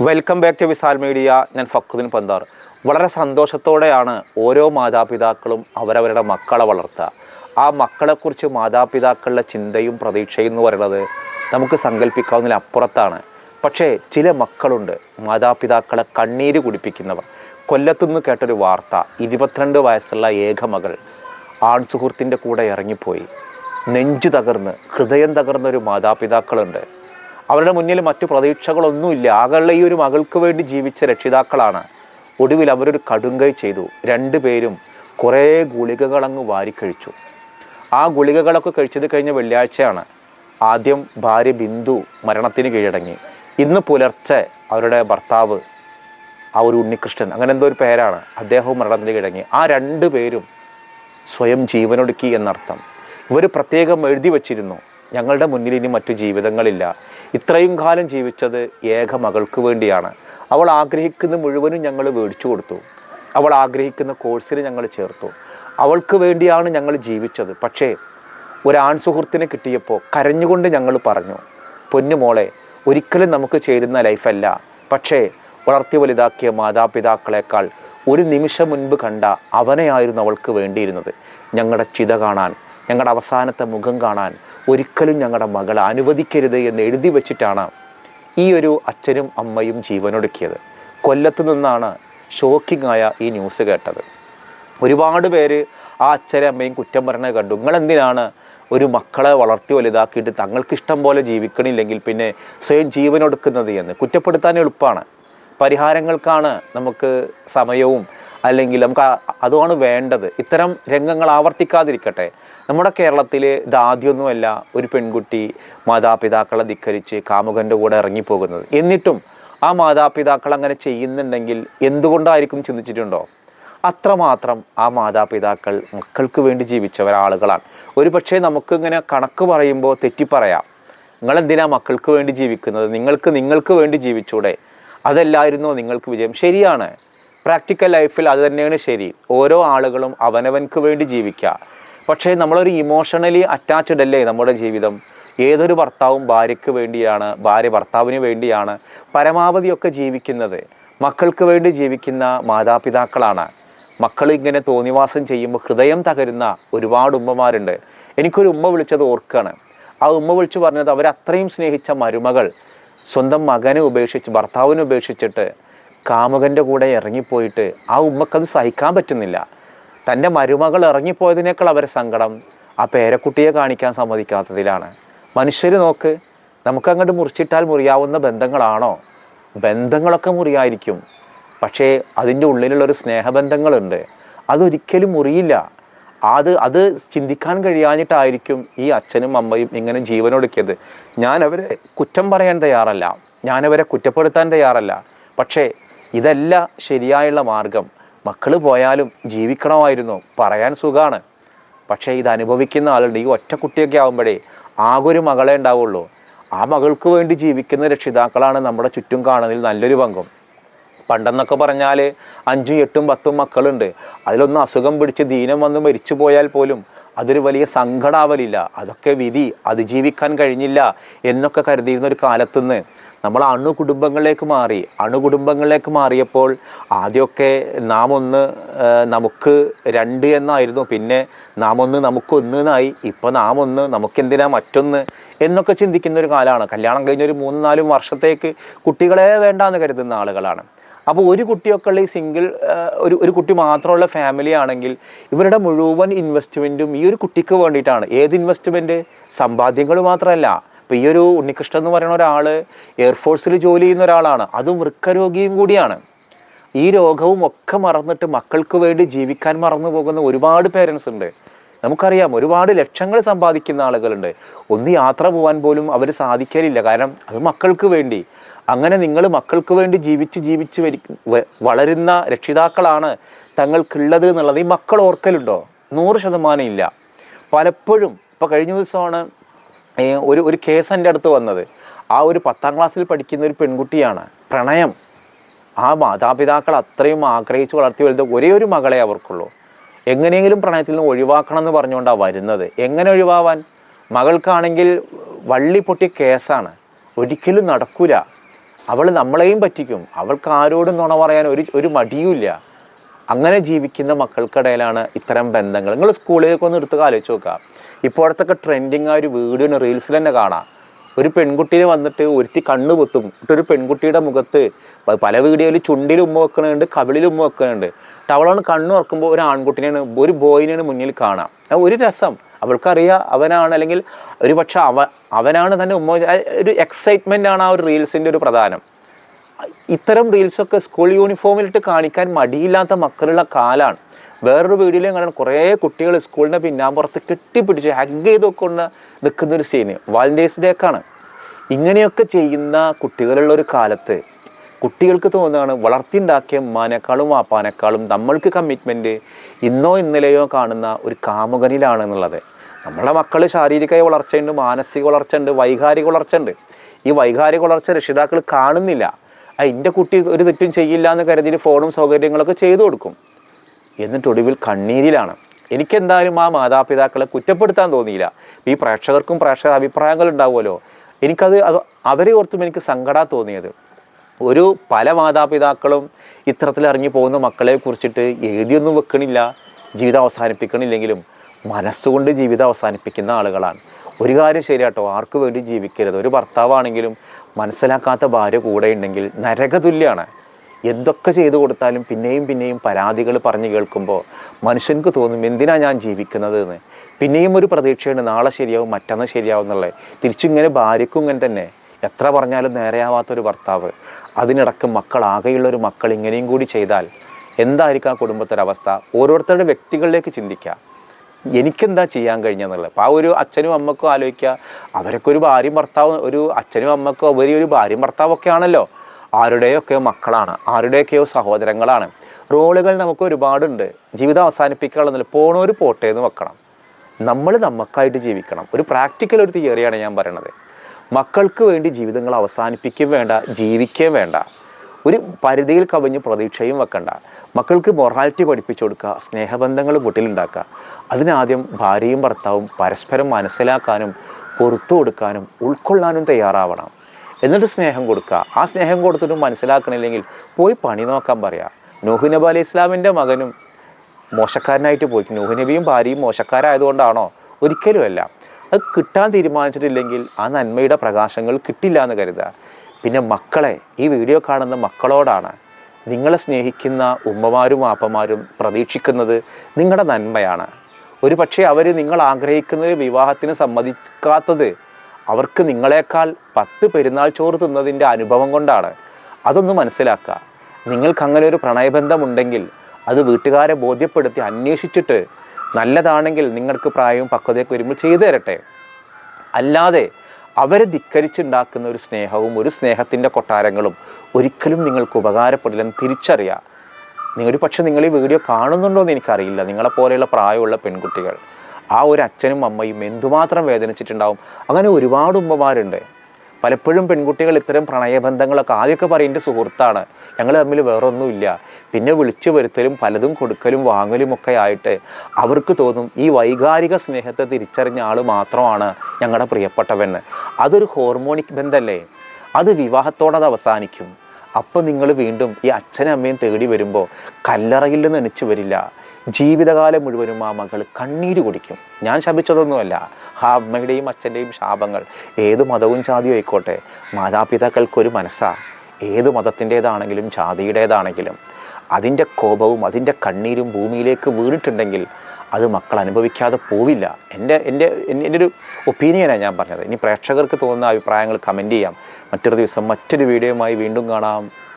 Welcome back to Visal media ഞാൻ ഫക്രുദ്ദീൻ പന്താർ. വളരെ സന്തോഷത്തോടെയാണ് ഓരോ മാതാപിതാക്കളും അവരവരുടെ മക്കളെ വളർത്തുക. ആ മക്കളെക്കുറിച്ച് മാതാപിതാക്കളുടെ ചിന്തയും പ്രതീക്ഷയും എന്ന് പറയുന്നത് നമുക്ക് സങ്കല്പിക്കാവുന്നതിലപ്പുറത്താണ് പക്ഷേ ചില മക്കളുണ്ട് മാതാപിതാക്കളെ കണ്ണീര് കുടിപ്പിക്കുന്നവർ. കൊല്ലത്തുനിന്ന് കേട്ടൊരു വാർത്ത ഇരുപത്തിരണ്ട് വയസ്സുള്ള ഏക മകൾ ആൺ സുഹൃത്തിന്റെ കൂടെ ഇറങ്ങിപ്പോയി. നെഞ്ചു തകർന്ന് ഹൃദയം തകർന്നൊരു മാതാപിതാക്കളുണ്ട്. അവരുടെ മുന്നിൽ മറ്റു പ്രതീക്ഷകളൊന്നുമില്ല. ആകെയുള്ള ഈ ഒരു മകൾക്ക് വേണ്ടി ജീവിച്ച രക്ഷിതാക്കളാണ്. ഒടുവിൽ അവരൊരു കടുങ്കൈ ചെയ്തു. രണ്ടു പേരും കുറേ ഗുളികകളങ്ങ് വാരിക്കഴിച്ചു ആ ഗുളികകളൊക്കെ കഴിച്ചത് കഴിഞ്ഞ വെള്ളിയാഴ്ചയാണ്. ആദ്യം ഭാര്യ ബിന്ദു മരണത്തിന് കീഴടങ്ങി. ഇന്ന് പുലർച്ചെ അവരുടെ ഭർത്താവ് ആ ഒരു ഉണ്ണികൃഷ്ണൻ അങ്ങനെ എന്തോ ഒരു പേരാണ്. അദ്ദേഹവും മരണത്തിന് കീഴടങ്ങി. ആ രണ്ടു പേരും സ്വയം ജീവനൊടുക്കി എന്നർത്ഥം. ഇവർ പ്രത്യേകം എഴുതി വച്ചിരുന്നു. ഞങ്ങളുടെ മുന്നിൽ ഇനി മറ്റു ജീവിതങ്ങളില്ല. ഇത്രയും കാലം ജീവിച്ചത് ഏക മകൾക്ക് വേണ്ടിയാണ്. അവൾ ആഗ്രഹിക്കുന്ന മുഴുവനും ഞങ്ങൾ മേടിച്ചു കൊടുത്തു. അവൾ ആഗ്രഹിക്കുന്ന കോഴ്സിൽ ഞങ്ങൾ ചേർത്തു. അവൾക്ക് വേണ്ടിയാണ് ഞങ്ങൾ ജീവിച്ചത്. പക്ഷേ ഒരു ആൺസുഹൃത്തിനെ കിട്ടിയപ്പോൾ കരഞ്ഞുകൊണ്ട് ഞങ്ങൾ പറഞ്ഞു പൊന്നുമോളെ ഒരിക്കലും നമുക്ക് ചേരുന്ന ലൈഫല്ല. പക്ഷേ വളർത്തി വലുതാക്കിയ മാതാപിതാക്കളെക്കാൾ ഒരു നിമിഷം മുൻപ് കണ്ട അവനെയായിരുന്നു അവൾക്ക് വേണ്ടിയിരുന്നത്. ഞങ്ങളുടെ ചിത കാണാൻ ഞങ്ങളുടെ അവസാനത്തെ മുഖം കാണാൻ ഒരിക്കലും ഞങ്ങളുടെ മകളെ അനുവദിക്കരുത് എന്ന് എഴുതി വച്ചിട്ടാണ് ഈ ഒരു അച്ഛനും അമ്മയും ജീവനൊടുക്കിയത്. കൊല്ലത്ത് നിന്നാണ് ഷോക്കിംഗ് ആയ ഈ ന്യൂസ് കേട്ടത്. ഒരുപാട് പേര് ആ അച്ഛരെ അമ്മയും കുറ്റം പറഞ്ഞത് കണ്ടു. നിങ്ങളെന്തിനാണ് ഒരു മക്കളെ വളർത്തി വലുതാക്കിയിട്ട് തങ്ങൾക്ക് ഇഷ്ടം പോലെ ജീവിക്കണില്ലെങ്കിൽ പിന്നെ സ്വയം ജീവനൊടുക്കുന്നത് എന്ന്? കുറ്റപ്പെടുത്താൻ എളുപ്പമാണ്. പരിഹാരങ്ങൾക്കാണ് നമുക്ക് സമയവും അല്ലെങ്കിൽ നമുക്ക് അതുമാണ് വേണ്ടത്. ഇത്തരം രംഗങ്ങൾ ആവർത്തിക്കാതിരിക്കട്ടെ. നമ്മുടെ കേരളത്തിൽ ഇതാദ്യമൊന്നുമല്ല ഒരു പെൺകുട്ടി മാതാപിതാക്കളെ ധിക്കരിച്ച് കാമുകന്റെ കൂടെ ഇറങ്ങിപ്പോകുന്നത്. എന്നിട്ടും ആ മാതാപിതാക്കൾ അങ്ങനെ ചെയ്യുന്നുണ്ടെങ്കിൽ എന്തുകൊണ്ടായിരിക്കും ചിന്തിച്ചിട്ടുണ്ടോ? അത്രമാത്രം ആ മാതാപിതാക്കൾ മക്കൾക്ക് വേണ്ടി ജീവിച്ചവരാളുകളാണ് ഒരു പക്ഷേ നമുക്കിങ്ങനെ കണക്ക് പറയുമ്പോൾ തെറ്റിപ്പറയാം. നിങ്ങളെന്തിനാ മക്കൾക്ക് വേണ്ടി ജീവിക്കുന്നത്? നിങ്ങൾക്ക് നിങ്ങൾക്ക് വേണ്ടി ജീവിച്ചൂടെ? അതല്ലായിരുന്നോ നിങ്ങൾക്ക് വിജയം? ശരിയാണ്. പ്രാക്ടിക്കൽ ലൈഫിൽ അത് തന്നെയാണ് ശരി. ഓരോ ആളുകളും അവനവൻക്ക് വേണ്ടി ജീവിക്കുക. പക്ഷേ നമ്മളൊരു ഇമോഷണലി അറ്റാച്ച്ഡ് അല്ലേ നമ്മുടെ ജീവിതം? ഏതൊരു ഭർത്താവും ഭാര്യയ്ക്ക് വേണ്ടിയാണ് ഭാര്യ ഭർത്താവിന് വേണ്ടിയാണ് പരമാവധിയൊക്കെ ജീവിക്കുന്നത്. മക്കൾക്ക് വേണ്ടി ജീവിക്കുന്ന മാതാപിതാക്കളാണ്. മക്കൾ ഇങ്ങനെ തോന്നിവാസം ചെയ്യുമ്പോൾ ഹൃദയം തകരുന്ന ഒരുപാട് ഉമ്മമാരുണ്ട്. എനിക്കൊരു ഉമ്മ വിളിച്ചത് ഓർക്കാണ്. ആ ഉമ്മ വിളിച്ചു പറഞ്ഞത് അവരത്രയും സ്നേഹിച്ച മരുമകൾ സ്വന്തം മകനെ ഉപേക്ഷിച്ച് ഭർത്താവിനെ ഉപേക്ഷിച്ചിട്ട് കാമുകന്റെ കൂടെ ഇറങ്ങിപ്പോയിട്ട് ആ ഉമ്മക്കത് സഹിക്കാൻ പറ്റുന്നില്ല. തന്റെ മരുമകൾ ഇറങ്ങിപ്പോയതിനേക്കാൾ അവരെ സങ്കടം ആ പേരക്കുട്ടിയെ കാണിക്കാൻ സമ്മതിക്കാത്തതിലാണ്. മനുഷ്യർ നോക്ക് നമുക്കങ്ങോട്ട് മുറിച്ചിട്ടാൽ മുറിയാവുന്ന ബന്ധങ്ങളാണോ? ബന്ധങ്ങളൊക്കെ മുറിയായിരിക്കും. പക്ഷേ അതിന്റെ ഉള്ളിലുള്ളൊരു സ്നേഹബന്ധങ്ങളുണ്ട്. അതൊരിക്കലും മുറിയില്ല. അത് അത് ചിന്തിക്കാൻ കഴിയാഞ്ഞിട്ടായിരിക്കും ഈ അച്ഛനും അമ്മയും ഇങ്ങനെ ജീവനൊടുക്കിയത്. ഞാൻ അവരെ കുറ്റം പറയാൻ തയ്യാറല്ല. ഞാനവരെ കുറ്റപ്പെടുത്താൻ തയ്യാറല്ല. പക്ഷേ ഇതല്ല ശരിയായുള്ള മാർഗം. മക്കൾ പോയാലും ജീവിക്കണമായിരുന്നു. പറയാൻ സുഖമാണ് പക്ഷേ ഇത് അനുഭവിക്കുന്ന ആളുണ്ട്. ഈ ഒറ്റ കുട്ടിയൊക്കെ ആകുമ്പോഴേ ആകെ ഒരു മകളെ ഉണ്ടാവുള്ളൂ. ആ മകൾക്ക് വേണ്ടി ജീവിക്കുന്ന രക്ഷിതാക്കളാണ് നമ്മുടെ ചുറ്റും കാണുന്നതിൽ നല്ലൊരു പങ്കും. പണ്ടെന്നൊക്കെ പറഞ്ഞാൽ അഞ്ചും എട്ടും പത്തും മക്കളുണ്ട്. അതിലൊന്നും അസുഖം പിടിച്ച് ദീനം വന്ന് മരിച്ചു പോയാൽ പോലും അതൊരു വലിയ സങ്കടാവലില്ല. അതൊക്കെ വിധി അതിജീവിക്കാൻ കഴിഞ്ഞില്ല എന്നൊക്കെ കരുതിയിരുന്ന ഒരു കാലത്തുനിന്ന് നമ്മൾ അണു കുടുംബങ്ങളിലേക്ക് മാറി. അണു കുടുംബങ്ങളിലേക്ക് മാറിയപ്പോൾ ആദ്യമൊക്കെ നാം ഒന്ന് നമുക്ക് രണ്ട് എന്നായിരുന്നു. പിന്നെ നാം ഒന്ന് നമുക്ക് ഒന്ന് എന്നായി. ഇപ്പോൾ നാം ഒന്ന് നമുക്കെന്തിനാ മറ്റൊന്ന് എന്നൊക്കെ ചിന്തിക്കുന്ന ഒരു കാലമാണ്. കല്യാണം കഴിഞ്ഞ ഒരു മൂന്ന് നാലും വർഷത്തേക്ക് കുട്ടികളെ വേണ്ടാന്ന് കരുതുന്ന ആളുകളാണ്. അപ്പോൾ ഒരു കുട്ടിയൊക്കെ ഉള്ള ഈ സിംഗിൾ ഒരു ഒരു കുട്ടി മാത്രമുള്ള ഫാമിലി ആണെങ്കിൽ ഇവരുടെ മുഴുവൻ ഇൻവെസ്റ്റ്മെന്റും ഈ ഒരു കുട്ടിക്ക് വേണ്ടിയിട്ടാണ്. ഏത് ഇൻവെസ്റ്റ്മെന്റ് സമ്പാദ്യങ്ങൾ മാത്രമല്ല. ഇപ്പോൾ ഈ ഒരു ഉണ്ണികൃഷ്ണൻ എന്ന് പറയുന്ന ഒരാൾ എയർഫോഴ്സിൽ ജോലി ചെയ്യുന്ന ഒരാളാണ്. അതും വൃക്കരോഗിയും കൂടിയാണ്. ഈ രോഗവും ഒക്കെ മറന്നിട്ട് മക്കൾക്ക് വേണ്ടി ജീവിക്കാൻ മറന്നു പോകുന്ന ഒരുപാട് പേരൻസ് ഉണ്ട്. നമുക്കറിയാം ഒരുപാട് ലക്ഷങ്ങൾ സമ്പാദിക്കുന്ന ആളുകളുണ്ട്. ഒന്ന് യാത്ര പോകാൻ പോലും അവർ സാധിക്കലില്ല. കാരണം അത് മക്കൾക്ക് വേണ്ടി. അങ്ങനെ നിങ്ങൾ മക്കൾക്ക് വേണ്ടി ജീവിച്ച് ജീവിച്ച് വളരുന്ന രക്ഷിതാക്കളാണ് തങ്ങൾക്കുള്ളത് എന്നുള്ളത് ഈ മക്കൾ ഓർക്കലുണ്ടോ? നൂറ് ശതമാനം ഇല്ല. പലപ്പോഴും ഇപ്പോൾ കഴിഞ്ഞ ദിവസമാണ് ഒരു ഒരു കേസ് എന്റെ അടുത്ത് വന്നത്. ആ ഒരു പത്താം ക്ലാസ്സിൽ പഠിക്കുന്ന ഒരു പെൺകുട്ടിയാണ്. പ്രണയം. ആ മാതാപിതാക്കൾ അത്രയും ആഗ്രഹിച്ച് വളർത്തി വലുത് ഒരേ ഒരു മകളെ അവർക്കുള്ളൂ. എങ്ങനെയെങ്കിലും പ്രണയത്തിൽ നിന്ന് ഒഴിവാക്കണം എന്ന് പറഞ്ഞുകൊണ്ടാണ് വരുന്നത്. എങ്ങനെ ഒഴിവാവാൻ? മകൾക്കാണെങ്കിൽ വള്ളി പൊട്ടിയ കേസാണ്. ഒരിക്കലും നടക്കൂല. അവൾ നമ്മളെയും പറ്റിക്കും. അവൾക്ക് ആരോടും നുണ പറയാൻ ഒരു ഒരു മടിയുമില്ല. അങ്ങനെ ജീവിക്കുന്ന മക്കൾക്കിടയിലാണ് ഇത്തരം ബന്ധങ്ങൾ. നിങ്ങൾ സ്കൂളിലേക്ക് ഒന്ന് എടുത്ത് ആലോചിച്ച് നോക്കുക. ഇപ്പോഴത്തൊക്കെ ട്രെൻഡിങ് ആ ഒരു വീഡിയോ റീൽസിൽ തന്നെ കാണാം. ഒരു പെൺകുട്ടീനെ വന്നിട്ട് ഒരുത്തി കണ്ണ് പൊത്തും. എന്നിട്ട് ഒരു പെൺകുട്ടിയുടെ മുഖത്ത് പല വീഡിയോയിൽ ചുണ്ടിൽ ഉമ്മ വെക്കുന്നുണ്ട് കവിളിൽ ഉമ്മ വെക്കുന്നുണ്ട് ടവളാണ് കണ്ണ് ഉറക്കുമ്പോൾ ഒരു ആൺകുട്ടിനെയാണ് ഒരു ബോയിനെയാണ് മുന്നിൽ കാണാം. ഒരു രസം. അവൾക്കറിയാം അവനാണ് അല്ലെങ്കിൽ ഒരു പക്ഷെ അവ അവനാണ് തന്നെ ഉമ്മ ഒരു എക്സൈറ്റ്മെന്റ് ആണ് ആ ഒരു റീൽസിന്റെ ഒരു പ്രധാനം. ഇത്തരം റീൽസൊക്കെ സ്കൂൾ യൂണിഫോമിലിട്ട് കാണിക്കാൻ മടിയില്ലാത്ത മക്കളുള്ള കാലാണ്. വേറൊരു വീഡിയോയിൽ കാണാൻ കുറേ കുട്ടികൾ സ്കൂളിന്റെ പിന്നാമ്പുറത്ത് കെട്ടിപ്പിടിച്ച് ഹഗ് ചെയ്തൊക്കെ കൊണ്ട് നിൽക്കുന്ന ഒരു സീന് വാലന്റൈൻസ് ഡേക്കാണ് ഇങ്ങനെയൊക്കെ ചെയ്യുന്ന കുട്ടികളുള്ള ഒരു കാലത്ത് കുട്ടികൾക്ക് തോന്നുകയാണ് വളർത്തിയുണ്ടാക്കിയ ഉമ്മാനേക്കാളും വാപ്പാനേക്കാളും നമ്മൾക്ക് കമ്മിറ്റ്മെന്റ് ഇന്നോ ഇന്നലെയോ കാണുന്ന ഒരു കാമുകനിലാണ് എന്നുള്ളത്. നമ്മുടെ മക്കൾ ശാരീരിക വളർച്ചയുണ്ട് മാനസിക വളർച്ചയുണ്ട് വൈകാരിക വളർച്ചയുണ്ട്. ഈ വൈകാരിക വളർച്ച രക്ഷിതാക്കൾ കാണുന്നില്ല. എന്റെ കുട്ടി ഒരു തെറ്റും ചെയ്യില്ല എന്ന് കരുതി ഫോണും സൗകര്യങ്ങളൊക്കെ ചെയ്തു കൊടുക്കും. എന്നിട്ട് ഒടുവിൽ കണ്ണീരിലാണ്. എനിക്കെന്തായാലും ആ മാതാപിതാക്കളെ കുറ്റപ്പെടുത്താൻ തോന്നിയില്ല. ഈ പ്രേക്ഷകർക്കും പ്രേക്ഷക അഭിപ്രായങ്ങൾ ഉണ്ടാവുമല്ലോ. എനിക്കത് അത് അവരെ ഓർത്തും എനിക്ക് സങ്കടം തോന്നിയത്. ഒരു പല മാതാപിതാക്കളും ഇത്തരത്തിൽ ഇറങ്ങി പോകുന്ന മക്കളെ കുറിച്ചിട്ട് എഴുതിയൊന്നും വെക്കണില്ല ജീവിതം അവസാനിപ്പിക്കണില്ലെങ്കിലും മനസ്സുകൊണ്ട് ജീവിതം അവസാനിപ്പിക്കുന്ന ആളുകളാണ്. ഒരു കാര്യം ശരിയാട്ടോ ആർക്കു വേണ്ടി ജീവിക്കരുത്. ഒരു ഭർത്താവാണെങ്കിലും മനസ്സിലാക്കാത്ത ഭാര്യ കൂടെ ഉണ്ടെങ്കിൽ നരകതുല്യാണ്. എന്തൊക്കെ ചെയ്തു കൊടുത്താലും പിന്നെയും പിന്നെയും പരാതികൾ പറഞ്ഞു കേൾക്കുമ്പോൾ മനുഷ്യൻക്ക് തോന്നും എന്തിനാണ് ഞാൻ ജീവിക്കുന്നത് എന്ന് പിന്നെയും ഒരു പ്രതീക്ഷയുണ്ട് നാളെ ശരിയാവും മറ്റന്ന് ശരിയാവും എന്നുള്ളത്. തിരിച്ചിങ്ങനെ ഭാര്യയ്ക്കും ഇങ്ങനെ തന്നെ. എത്ര പറഞ്ഞാലും നേരെയാവാത്തൊരു ഭർത്താവ്. അതിനിടക്ക് ഒരു മക്കൾ ഇങ്ങനെയും കൂടി ചെയ്താൽ എന്തായിരിക്കും ആ കുടുംബത്തിന്റെ ഓരോരുത്തരുടെ വ്യക്തികളിലേക്ക് ചിന്തിക്കുക. എനിക്കെന്താ ചെയ്യാൻ കഴിഞ്ഞെന്നുള്ളത്? അപ്പോൾ ആ ഒരു അച്ഛനും അമ്മക്കും ആലോചിക്കുക. അവരൊക്കെ ഒരു ഭാര്യയും ഭർത്താവും ഒരു അച്ഛനും അമ്മക്കും ഉപരി ഒരു ഭാര്യയും ആണല്ലോ ആരുടെയൊക്കെയോ മക്കളാണ് ആരുടെയൊക്കെയോ സഹോദരങ്ങളാണ്. റോളുകൾ നമുക്ക് ഒരുപാടുണ്ട്. ജീവിതം അവസാനിപ്പിക്കാനുള്ളതിൽ പോണോര് പോട്ടെ എന്ന് വെക്കണം. നമ്മൾ നമുക്കായിട്ട് ജീവിക്കണം. ഒരു പ്രാക്ടിക്കൽ ഒരു തിയറിയാണ് ഞാൻ പറയണത്. മക്കൾക്ക് വേണ്ടി ജീവിതങ്ങൾ അവസാനിപ്പിക്കുകയും വേണ്ട ജീവിക്കുകയും വേണ്ട. ഒരു പരിധിയിൽ കവിഞ്ഞ് പ്രതീക്ഷയും വെക്കണ്ട. മക്കൾക്ക് മൊറാലിറ്റി പഠിപ്പിച്ചു കൊടുക്കുക സ്നേഹബന്ധങ്ങൾ വീട്ടിലുണ്ടാക്കുക. അതിനാദ്യം ഭാര്യയും ഭർത്താവും പരസ്പരം മനസ്സിലാക്കാനും പുറത്തു കൊടുക്കാനും ഉൾക്കൊള്ളാനും തയ്യാറാവണം. എന്നിട്ട് സ്നേഹം കൊടുക്കുക. ആ സ്നേഹം കൊടുത്തിട്ടും മനസ്സിലാക്കണില്ലെങ്കിൽ പോയി പണി നോക്കാൻ പറയാം. നൂഹ് നബി അലൈഹി ഇസ്ലാമിന്റെ മകനും മോശക്കാരനായിട്ട് പോയി. നൂഹ് നബിയും ഭാര്യയും മോശക്കാരായതുകൊണ്ടാണോ? ഒരിക്കലുമല്ല. അത് കിട്ടാൻ തീരുമാനിച്ചിട്ടില്ലെങ്കിൽ ആ നന്മയുടെ പ്രകാശങ്ങൾ കിട്ടില്ല എന്ന് കരുതുക. പിന്നെ മക്കളെ ഈ വീഡിയോ കാണുന്ന മക്കളോടാണ് നിങ്ങളെ സ്നേഹിക്കുന്ന ഉമ്മമാരും ആപ്പമാരും പ്രതീക്ഷിക്കുന്നത് നിങ്ങളുടെ നന്മയാണ്. ഒരു പക്ഷേ അവർ നിങ്ങൾ ആഗ്രഹിക്കുന്നത് വിവാഹത്തിന് സമ്മതിക്കാത്തത് അവർക്ക് നിങ്ങളെക്കാൾ പത്ത് പെരുന്നാൾ ചോറ് തിന്നതിന്റെ അനുഭവം കൊണ്ടാണ്. അതൊന്ന് മനസ്സിലാക്കുക. നിങ്ങൾക്ക് അങ്ങനെ ഒരു പ്രണയബന്ധമുണ്ടെങ്കിൽ അത് വീട്ടുകാരെ ബോധ്യപ്പെടുത്തി അന്വേഷിച്ചിട്ട് നല്ലതാണെങ്കിൽ നിങ്ങൾക്ക് പ്രായവും പക്വതയൊക്കെ വരുമ്പോൾ ചെയ്തു തരട്ടെ. അല്ലാതെ അവരെ ധിക്കരിച്ചുണ്ടാക്കുന്ന ഒരു സ്നേഹവും ഒരു സ്നേഹത്തിന്റെ കൊട്ടാരങ്ങളും ഒരിക്കലും നിങ്ങൾക്ക് ഉപകാരപ്പെടില്ലെന്ന് തിരിച്ചറിയുക. നിങ്ങൾ പക്ഷേ നിങ്ങൾ ഈ വീഡിയോ കാണുന്നുണ്ടോ എന്ന് എനിക്കറിയില്ല നിങ്ങളെപ്പോലെയുള്ള പ്രായമുള്ള പെൺകുട്ടികൾ. ആ ഒരു അച്ഛനും അമ്മയും എന്തുമാത്രം വേദനിച്ചിട്ടുണ്ടാവും? അങ്ങനെ ഒരുപാട് ഉമ്മമാരുണ്ട്. പലപ്പോഴും പെൺകുട്ടികൾ ഇത്തരം പ്രണയബന്ധങ്ങളൊക്കെ ആദ്യമൊക്കെ പറയുന്നത് സുഹൃത്താണ്. ഞങ്ങൾ തമ്മിൽ വേറൊന്നുമില്ല. പിന്നെ വിളിച്ചു വരുത്തലും പലതും കൊടുക്കലും വാങ്ങലും ഒക്കെ ആയിട്ട് അവർക്ക് തോന്നും ഈ വൈകാരിക സ്നേഹത്തെ തിരിച്ചറിഞ്ഞ ആൾ മാത്രമാണ് ഞങ്ങളുടെ പ്രിയപ്പെട്ടവെന്ന് അതൊരു ഹോർമോണിക് ബന്ധമല്ലേ അത് വിവാഹത്തോടെ അത് അവസാനിക്കും. അപ്പോൾ നിങ്ങൾ വീണ്ടും ഈ അച്ഛനും അമ്മയും തേടി വരുമ്പോൾ കല്ലറയിൽ നിന്ന് എണിച്ചു വരില്ല. ജീവിതകാലം മുഴുവനും ആ മകൾ കണ്ണീര് കുടിക്കും. ഞാൻ ശപിച്ചതൊന്നുമല്ല. ആ അമ്മയുടെയും അച്ഛന്റെയും ശാപങ്ങൾ. ഏത് മതവും ജാതിയും ആയിക്കോട്ടെ. മാതാപിതാക്കൾക്കൊരു മനസ്സാ. ഏത് മതത്തിന്റേതാണെങ്കിലും ജാതിയുടേതാണെങ്കിലും. അതിന്റെ കോപവും അതിന്റെ കണ്ണീരും ഭൂമിയിലേക്ക് വീണിട്ടുണ്ടെങ്കിൽ അത് മക്കൾ അനുഭവിക്കാതെ പോവില്ല. എന്റെ എന്റെ എന്റെ ഒരു ഒപ്പീനിയനാണ് ഞാൻ പറഞ്ഞത്. ഇനി പ്രേക്ഷകർക്ക് തോന്നുന്ന അഭിപ്രായങ്ങൾ കമന്റ് ചെയ്യാം. മറ്റൊരു ദിവസം മറ്റൊരു വീഡിയോയുമായി വീണ്ടും കാണാം.